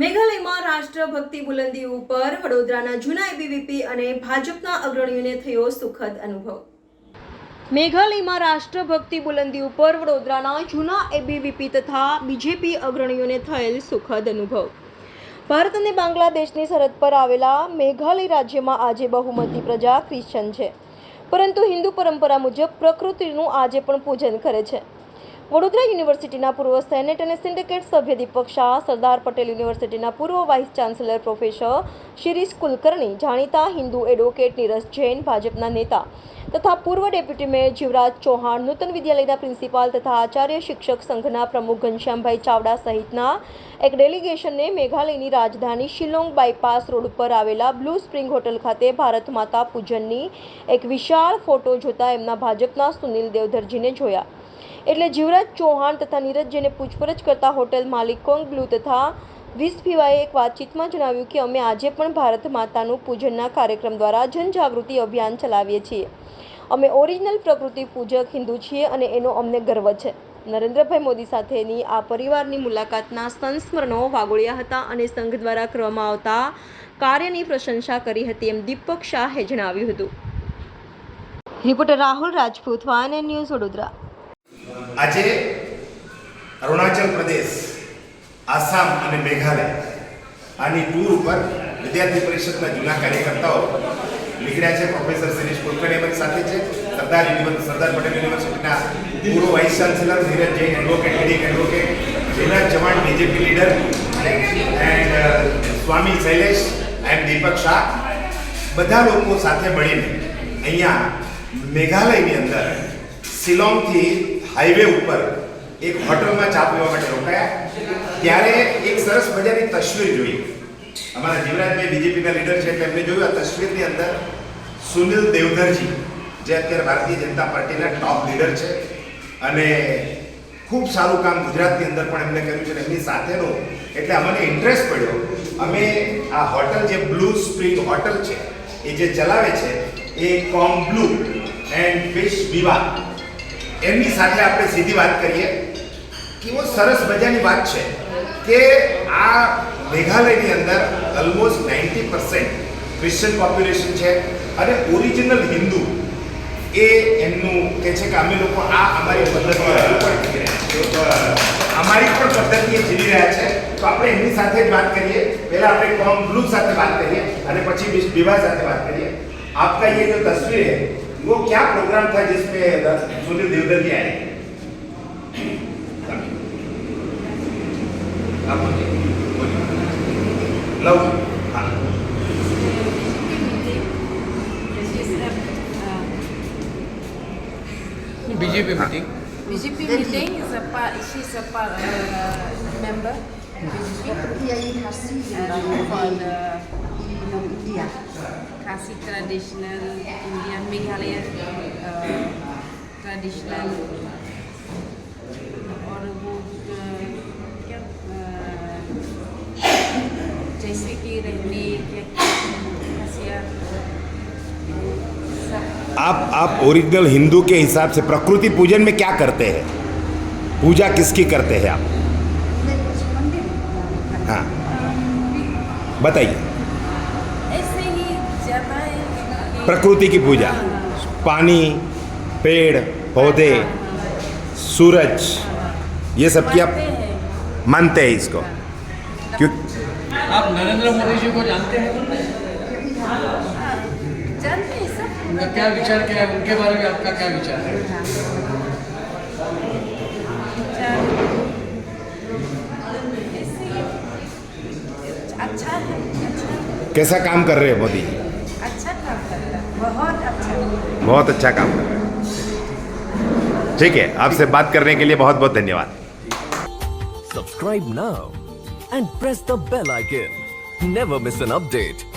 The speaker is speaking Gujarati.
મેઘાલયમાં રાષ્ટ્રભક્તિ બુલંદી ઉપર વડોદરાના જૂના એબીવીપી અને ભાજપના અગ્રણીઓને થયો સુખદ અનુભવ. મેઘાલયમાં રાષ્ટ્રભક્તિ બુલંદી ઉપર વડોદરાના જૂના એબીવીપી તથા બીજેપી અગ્રણીઓને થયેલ સુખદ અનુભવ. ભારત અને બાંગ્લાદેશની સરહદ પર આવેલા મેઘાલય રાજ્યમાં આજે બહુમતી પ્રજા ક્રિશ્ચન છે. પરંતુ હિન્દુ પરંપરા મુજબ પ્રકૃતિનું આજે પણ પૂજન કરે છે. વડોદરા યુનિવર્સિટીના પૂર્વ સેનેટ અને સિન્ડિકેટ સભ્ય દીપક શાહ, સરદાર પટેલ યુનિવર્સિટીના પૂર્વ vice chancellor professor Shirish Kulkarni, જાણીતા હિન્દુ એડવોકેટ નીરજ જૈન, ભાજપના નેતા તથા પૂર્વ ડેપ્યુટી મેયર જીવરાજ ચૌહાણ, નૂતન વિદ્યાલયના પ્રિન્સિપાલ તથા આચાર્ય શિક્ષક સંઘના પ્રમુખ ઘનશ્યામભાઈ ચાવડા સહિતના એક ડેલિગેશનને મેઘાલયની રાજધાની શિલોંગ બાયપાસ રોડ ઉપર આવેલા બ્લુ સ્પ્રિંગ હોટલ ખાતે ભારત માતા પૂજનની એક વિશાળ ફોટો જોતા એમના ભાજપના સુનિલ દેવધરજીને જોયા. એટલે જીવરાજ ચૌહાણ તથા નીરજજીને પૂછપરછ કરતા હોટેલ માલિક કોંગ તથા વીસ પીવાએ એક વાતચીતમાં જણાવ્યું કે અમે આજે પણ ભારત માતાનું પૂજનના કાર્યક્રમ દ્વારા જનજાગૃતિ અભિયાન ચલાવીએ છીએ. અમે ઓરિજિનલ પ્રકૃતિ પૂજક હિન્દુ છીએ અને એનો અમને ગર્વ છે. નરેન્દ્રભાઈ મોદી સાથેની આ પરિવારની મુલાકાતના સંસ્મરણો વાગોળ્યા હતા અને સંઘ દ્વારા કરવામાં આવતા કાર્યની પ્રશંસા કરી હતી એમ દીપક શાહે જણાવ્યું હતું. રિપોર્ટર રાહુલ રાજપૂત વાન ન્યૂઝ વડોદરા. આજે અરુણાચલ પ્રદેશ, આસામ અને મેઘાલય આની ટૂર ઉપર વિદ્યાર્થી પરિષદના જૂના કાર્યકર્તાઓ નીકળ્યા છે. પ્રોફેસર શિરીષ કુલકર્ણી અમારી સાથે છે. સરદાર યુનિવર્સિટી સરદાર પટેલ યુનિવર્સિટીના પૂર્વ vice chancellor Dhiraj Jain advocate leading advocate Jivraj Chavan BJP leader and Swami Shailesh and Deepak Shah. બધા લોકો સાથે મળીને અહીંયા મેઘાલયની અંદર શિલોંગથી હાઈવે ઉપર એક હોટલમાં ચા પીવા માટે રોકાયા. ત્યારે એક સરસ મજાની તસવીર જોઈ. અમારા જીવરાજભાઈ બીજેપીના લીડર છે એટલે એમને જોયું આ તસવીરની અંદર સુનિલ દેવધરજી, જે અત્યારે ભારતીય જનતા પાર્ટીના ટોપ લીડર છે. અને ખૂબ સારું કામ ગુજરાતની અંદર પણ એમને કર્યું છે અને એમની સાથેનો એટલે અમને ઇન્ટરેસ્ટ પડ્યો. અમે આ હોટલ જે બ્લુ સ્પ્રિંગ હોટલ છે, એ જે ચલાવે છે, એ કોમ બ્લુ એન્ડ ફિશ વિવાહ એમની સાથે આપણે સીધી વાત કરીએ કેવો સરસ મજાની વાત છે કે આ મેઘાલયની અંદર almost ninety percent Christian population છે અને ઓરિજિનલ હિન્દુ એ એમનું કે છે કે અમે લોકો આ અમારી પદ્ધતિ અમારી પણ પદ્ધતિ એ જીવી રહ્યા છે. તો આપણે એમની સાથે જ વાત કરીએ. પહેલાં આપણે કોમ ગ્રુપ સાથે વાત કરીએ અને પછી વિવાહ સાથે વાત કરીએ. આપકા યે જો તસવીર હૈ वो क्या प्रोग्राम था जिसमें सुनील देवधर जी आए आप बोलिए बोलिए लव हाँ BJP meeting. BJP meeting is a part, she's a part, uh, member. BJP. And for the Khasi traditional Indian Meghalaya uh, traditional और वो क्या जैसे कि रहने आप आप ओरिजिनल हिंदू के हिसाब से प्रकृति पूजन में क्या करते हैं? पूजा किसकी करते हैं आप? हाँ। बताइए ऐसे ही जाता है कि- प्रकृति की पूजा। पानी पेड़ पौधे सूरज ये सब की आप मानते हैं। इसको। क्यों? आप नरेंद्र मोदी जी को जानते हैं? हाँ, जानते हैं सब। उनका क्या विचार क्या है? उनके बारे में आपका क्या विचार है? अच्छा है अच्छा कैसा काम कर रहे हैं मोदी जी? अच्छा काम है। बहुत अच्छा। बहुत अच्छा काम कर रहे हैं। ठीक है आपसे बात करने के लिए बहुत बहुत धन्यवाद। Subscribe now and press the bell icon never miss an update.